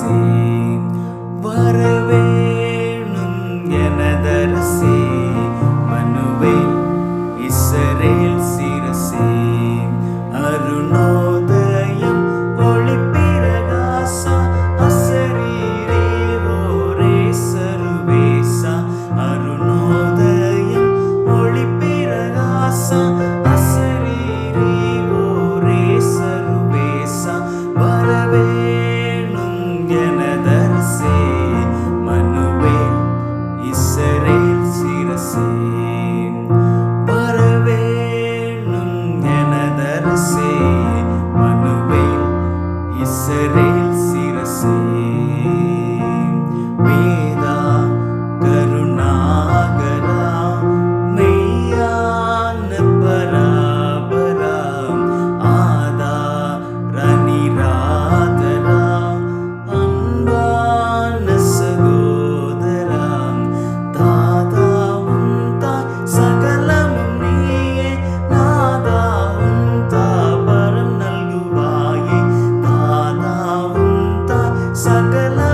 sing. But Israel சிரசே